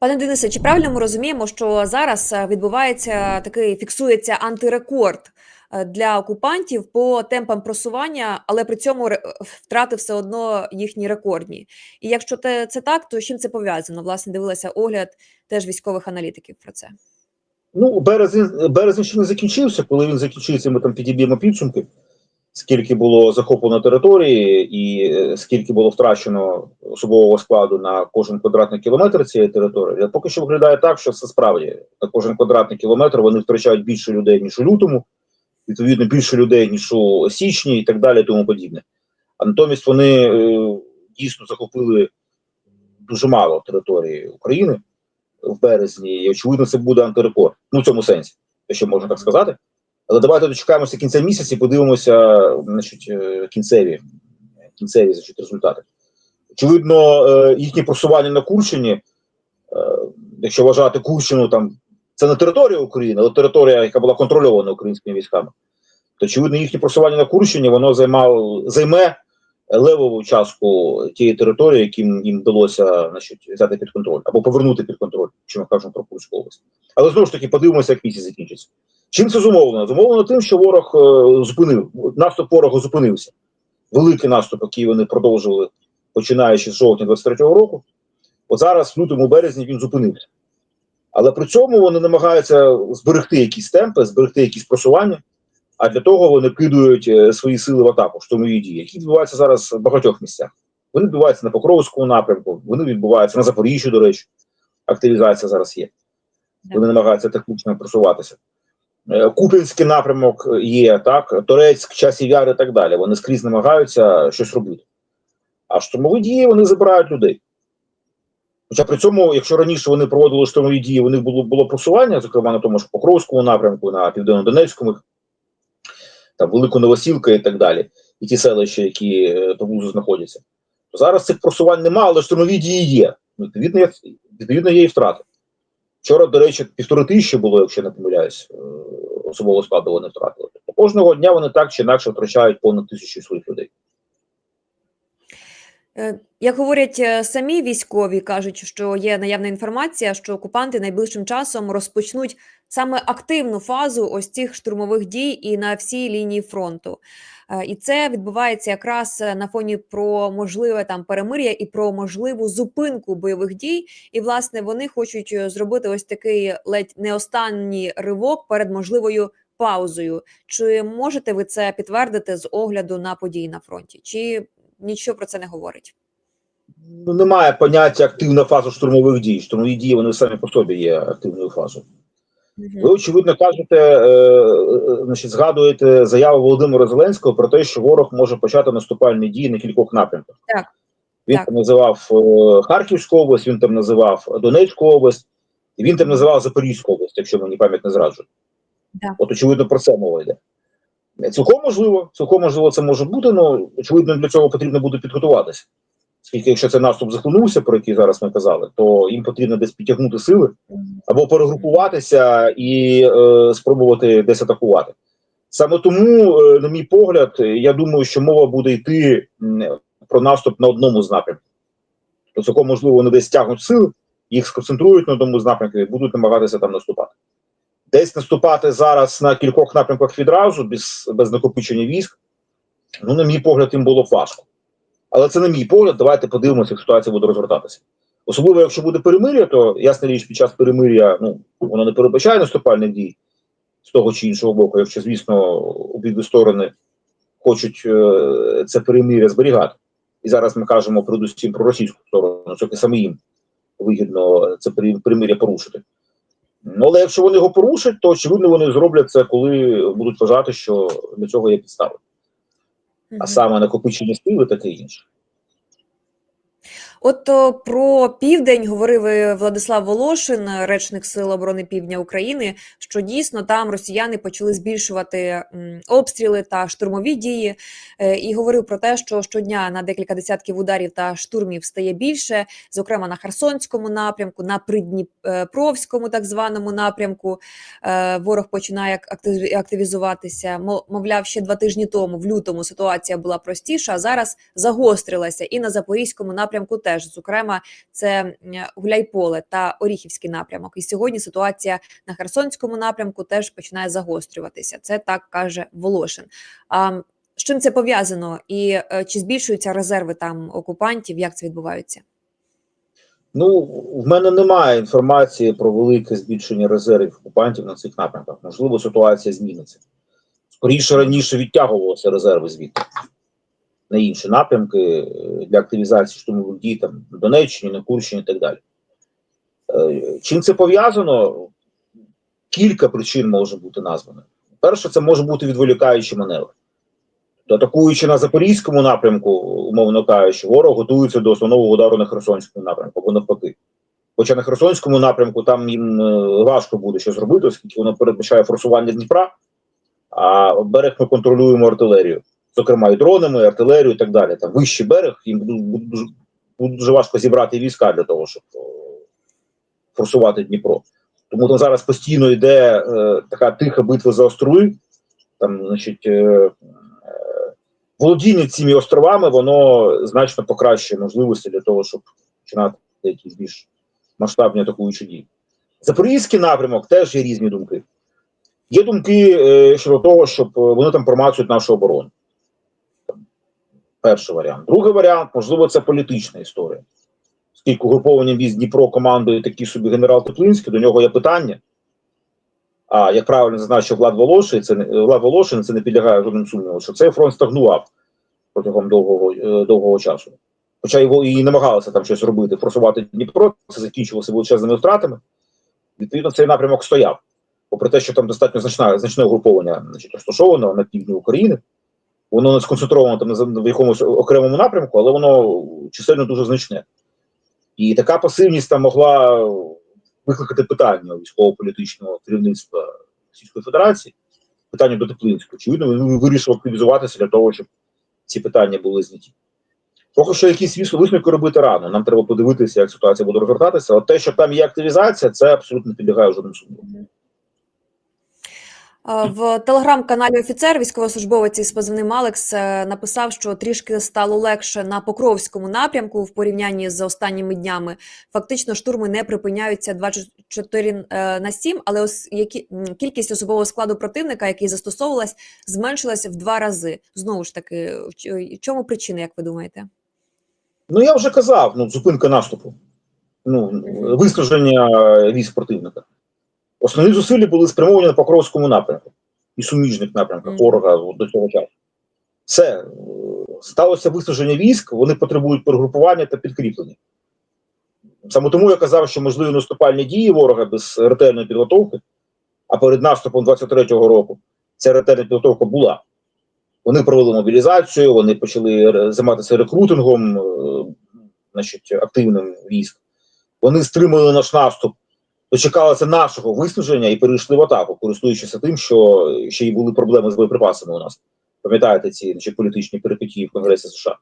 Пане Денисе, чи правильно ми розуміємо, що зараз е, відбувається такий фіксується антирекорд е, для окупантів по темпам просування, але при цьому втрати все одно їхні рекордні. І якщо те це так, то з чим це пов'язано? Власне, дивилася огляд теж військових аналітиків про це. Ну, березень, березень ще не закінчився. Коли він закінчиться, ми там підіб'ємо підсумки, скільки було захоплено території, і е, скільки було втрачено особового складу на кожен квадратний кілометр цієї території. Поки що виглядає так, що це справді на кожен квадратний кілометр вони втрачають більше людей, ніж у лютому, відповідно, більше людей, ніж у січні, і так далі, тому подібне. А натомість вони е, дійсно захопили дуже мало території України в березні, і очевидно, це буде антирекорд. Ну, в цьому сенсі, якщо можна так сказати. Але давайте дочекаємося кінця місяця і подивимося, значить, е, кінцеві, кінцеві значить, результати. Очевидно, е, їхнє просування на Курщині, е, якщо вважати Курщину, там це не територія України, але територія, яка була контрольована українськими військами, то очевидно, їхнє просування на Курщині воно займало, займе левову частку тієї території, яким їм вдалося значить, взяти під контроль або повернути під контроль, якщо ми кажемо про Курську область. Але знову ж таки подивимося, як місяць закінчиться. Чим це зумовлено? Зумовлено тим, що ворог е, зупинив наступ ворогу зупинився. Великий наступ, який вони продовжували починаючи з жовтня 23-го року. От зараз, в лютому березні, він зупинився. Але при цьому вони намагаються зберегти якісь темпи, зберегти якісь просування. А для того вони кидують е, свої сили в атаку, штурмові дії, які відбуваються зараз в багатьох місцях. Вони відбуваються на Покровському напрямку, вони відбуваються на Запоріжжі, до речі. Активізація зараз є. Вони намагаються тактично просуватися. Е, Куп'янський напрямок є, так, Торецьк, Часів Яр і так далі. Вони скрізь намагаються щось робити. А штурмові дії вони забирають людей. Хоча при цьому, якщо раніше вони проводили штурмові дії, у них було, було просування, зокрема на тому ж Покровському напрямку, на Південно-Донецькому, там Велику Новосілка і так далі, і ті селища, які е, поблизу знаходяться. То зараз цих просувань немає, але штурмові дії є. Ну, Відповідно, відповідно, є і втрати. Вчора, до речі, півтори тисячі було, якщо не помиляюсь, е, особового складу вони втратили. Тобто кожного дня вони так чи інакше втрачають понад тисячу своїх людей. Е, Як говорять е, самі військові, кажуть, що є наявна інформація, що окупанти найближчим часом розпочнуть саме активну фазу ось цих штурмових дій і на всій лінії фронту. Е, І це відбувається якраз на фоні про можливе там перемир'я і про можливу зупинку бойових дій. І власне вони хочуть зробити ось такий ледь не останній ривок перед можливою паузою. Чи можете ви це підтвердити з огляду на події на фронті? Чи нічого про це не говорить? Ну, немає поняття активна фаза штурмових дій. Штурмові дії вони самі по собі є активною фазою. Ви, очевидно, кажете, е, е, значить, згадуєте заяву Володимира Зеленського про те, що ворог може почати наступальні дії на кількох напрямках. Так. Він Так. там називав е, Харківську область, він там називав Донецьку область, і він там називав Запорізьку область, якщо мені пам'ять не зраджує. От, очевидно, про це мова йде. Цілком можливо, цілком можливо, це може бути, але очевидно, для цього потрібно буде підготуватися. Оскільки, якщо цей наступ захлинувся, про який зараз ми казали, то їм потрібно десь підтягнути сили або перегрупуватися і е, спробувати десь атакувати. Саме тому, е, на мій погляд, я думаю, що мова буде йти про наступ на одному з. То цілком можливо, вони десь тягнуть сили, їх сконцентрують на одному з і будуть намагатися там наступати. Десь наступати зараз на кількох напрямках відразу, без, без накопичення військ, ну, на мій погляд, їм було б важко. Але це на мій погляд, давайте подивимося, як ситуація буде розвертатися. Особливо, якщо буде перемир'я, то ясна річ, під час перемир'я ну, воно не передбачає наступальних дій з того чи іншого боку, якщо, звісно, обидві сторони хочуть е, це перемир'я зберігати. І зараз ми кажемо передусім про російську сторону, це саме їм вигідно це пере- перемир'я порушити. Ну, але якщо вони його порушать, то очевидно вони зроблять це, коли будуть вважати, що для цього є підстави. А саме накопичення сили таке інше. От про південь говорив Владислав Волошин, речник Сил оборони Півдня України, що дійсно там росіяни почали збільшувати обстріли та штурмові дії, е, і говорив про те, що щодня на декілька десятків ударів та штурмів стає більше, зокрема на Херсонському напрямку, на Придніпровському так званому напрямку. Е, Ворог починає актив- активізуватися. Мо- Мовляв, ще два тижні тому, в лютому, ситуація була простіша, а зараз загострилася і на запорізькому напрямку теж. зокрема, це Гуляйполе та Оріхівський напрямок. І сьогодні ситуація на Херсонському напрямку теж починає загострюватися. Це так каже Волошин. А з чим це пов'язано? І е, чи збільшуються резерви там окупантів? Як це відбувається? Ну, в мене немає інформації про велике збільшення резервів окупантів на цих напрямках. Можливо, ситуація зміниться. Скоріше раніше відтягувалися резерви звідти на інші напрямки е, для активізації штурмових дій там на Донеччині, на Курщині і так далі. Е, Чим це пов'язано? Кілька причин може бути названо. Перше, це може бути відволікаючий маневр. То атакуючи на запорізькому напрямку, умовно кажучи, ворог готується до основного удару на Херсонському напрямку або навпаки. Хоча на Херсонському напрямку там їм е, важко буде що зробити, оскільки воно передбачає форсування Дніпра, а берег ми контролюємо артилерію, зокрема і дронами, і артилерію і так далі. Там вищий берег, їм буде, дуже, важко зібрати війська для того, щоб форсувати Дніпро. Тому там зараз постійно йде е, така тиха битва за острови. Там, значить, е, е, володіння цими островами воно значно покращує можливості для того, щоб починати якісь більш масштабні атакуючі дії. Запорізький напрямок теж є різні думки. Є думки е, щодо того, щоб е, вони там промацують нашу оборону. Перший варіант. Другий варіант, можливо, це політична історія. Оскільки угруповання військ Дніпро командує такий собі генерал Теплинський, до нього є питання. А як правильно зазначив Влад Волошин, це не Влад Волошин, це не підлягає жодним сумніву, що цей фронт стагнував протягом довгого, е, довгого часу. Хоча його і намагалися там щось робити, форсувати Дніпро, це закінчилося величезними втратами. Відповідно, цей напрямок стояв. Попри те, що там достатньо значна, значне угруповання значить, розташовано на півдні України, воно не сконцентровано там в якомусь окремому напрямку, але воно чисельно дуже значне. І така пасивність там могла викликати питання військово-політичного керівництва Російської Федерації, питання до Теплинського. Очевидно, він вирішив активізуватися для того, щоб ці питання були зняті. Поки що якісь висновки робити рано. Нам треба подивитися, як ситуація буде розгортатися. От те, що там є активізація, це абсолютно не підлягає жодним сумнівам. В телеграм-каналі офіцер, військовослужбовець із позивним Алекс, е, написав, що трішки стало легше на Покровському напрямку в порівнянні з останніми днями. Фактично, штурми не припиняються 24 е, на 7, але ос, які, кількість особового складу противника, який застосовувалась, зменшилася в два рази. Знову ж таки, в чому причина, як ви думаєте? Ну я вже казав, ну зупинка наступу, ну виснаження військ противника. Основні зусилля були спрямовані на Покровському напрямку і суміжних напрямках ворога от до цього часу. Все е, сталося виснаження військ, вони потребують перегрупування та підкріплення. Саме тому я казав, що можливі наступальні дії ворога без ретельної підготовки, а перед наступом 23-го року ця ретельна підготовка була. Вони провели мобілізацію, вони почали займатися рекрутингом, е, значить, активним військ. Вони стримали наш наступ, дочекалися нашого виснаження і перейшли в атаку, користуючись тим, що ще й були проблеми з боєприпасами у нас. Пам'ятаєте ці значить, політичні перипетії в Конгресі США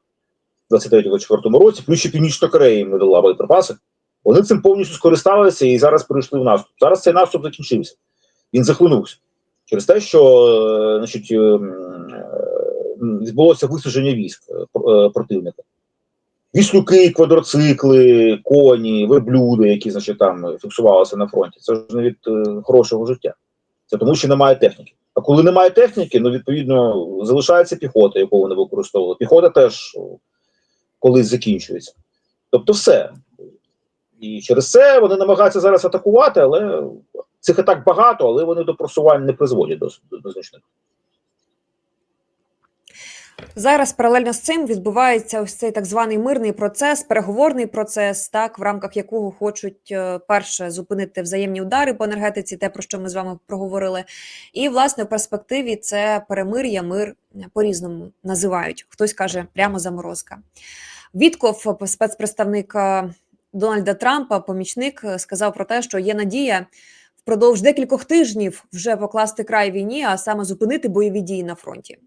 в 23-24 році, плюс ще Північна Корея їм не дала боєприпаси. Вони цим повністю скористалися і зараз перейшли в наступ. Зараз цей наступ закінчився. Він захлинувся через те, що е, значить, е, м, е, відбулося висадження військ е, противника. Віслюки, квадроцикли, коні, верблюди, які значить, там фіксувалися на фронті. Це ж не від е, хорошого життя. Це тому, що немає техніки. А коли немає техніки, ну відповідно залишається піхота, яку вони використовували. Піхота теж колись закінчується. Тобто, все. І через це вони намагаються зараз атакувати, але цих атак багато, але вони до просувань не призводять до, до, до значних. Зараз паралельно з цим відбувається ось цей так званий мирний процес, переговорний процес, так в рамках якого хочуть е, перше зупинити взаємні удари по енергетиці, те про що ми з вами проговорили. І власне в перспективі це перемир'я, мир по різному називають. Хтось каже прямо заморозка. Вітков, спецпредставник е, Дональда Трампа, помічник, е, сказав про те, що є надія впродовж декількох тижнів вже покласти край війні, а саме зупинити бойові дії на фронті.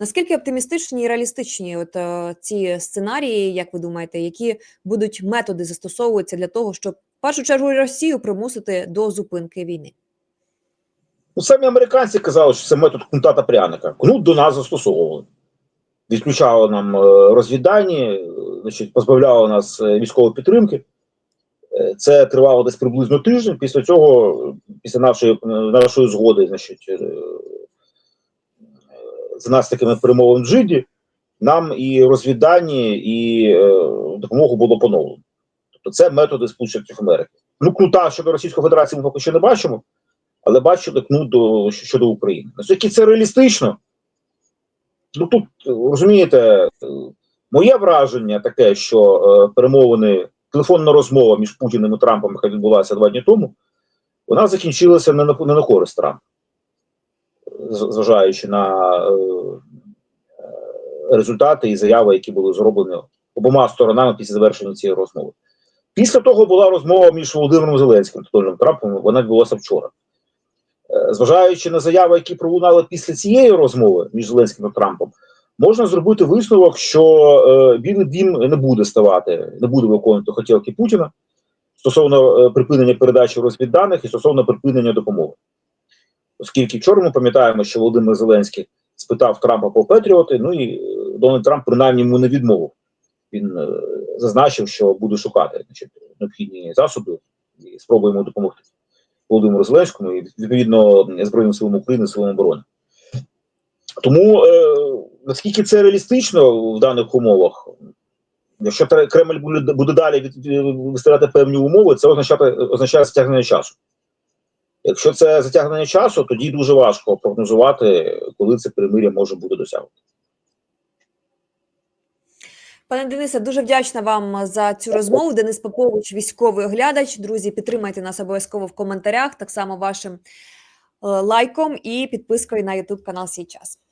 Наскільки оптимістичні і реалістичні от е, ці сценарії, як ви думаєте, які будуть методи застосовуватися для того, щоб в першу чергу Росію примусити до зупинки війни? Ну, самі американці казали, що це метод кнута та пряника. Кнут до нас застосовували. відключало нам е, розвіддані, е, значить, позбавляло нас військової підтримки. Е, Це тривало десь приблизно тиждень. Після цього, після нашої, е, нашої згоди, значить, е, з нас такими перемовин в Джиді, нам і розвіддані, і допомогу було поновлено. Тобто це методи Сполучених Америки. Ну, кнута щодо Російської Федерації ми поки що не бачимо, але бачили кнут до, щодо України. Наскільки це реалістично? Ну тут розумієте, моє враження таке, що перемовини, телефонна розмова між Путіним і Трампом, яка відбулася два дні тому, вона закінчилася не на, не на користь Трампа, зважаючи на е, е, результати і заяви, які були зроблені обома сторонами після завершення цієї розмови. Після того була розмова між Володимиром Зеленським та Дональдом Трампом. Вона відбулася вчора. Е, Зважаючи на заяви, які пролунали після цієї розмови між Зеленським та Трампом, можна зробити висновок, що е, Білий Дім не буде ставати, не буде виконувати хотілки Путіна стосовно е, припинення передачі розвідданих і стосовно припинення допомоги. Оскільки вчора ми пам'ятаємо, що Володимир Зеленський спитав Трампа про Петріоти, ну і е, Дональд Трамп принаймні йому не відмовив. Він е, зазначив, що буде шукати значить, необхідні засоби і спробуємо допомогти Володимиру Зеленському і відповідно Збройним силам України, силам оборони. Тому е, наскільки це реалістично в даних умовах, якщо Кремль буде, буде далі виставляти певні умови, це означає, означає затягнення часу. Якщо це затягнення часу, тоді дуже важко прогнозувати, коли це перемир'я може бути досягнуто. Пане Денисе, дуже вдячна вам за цю розмову. Денис Попович, військовий оглядач. Друзі, підтримайте нас обов'язково в коментарях, так само вашим е, лайком і підпискою на YouTube канал Сій час.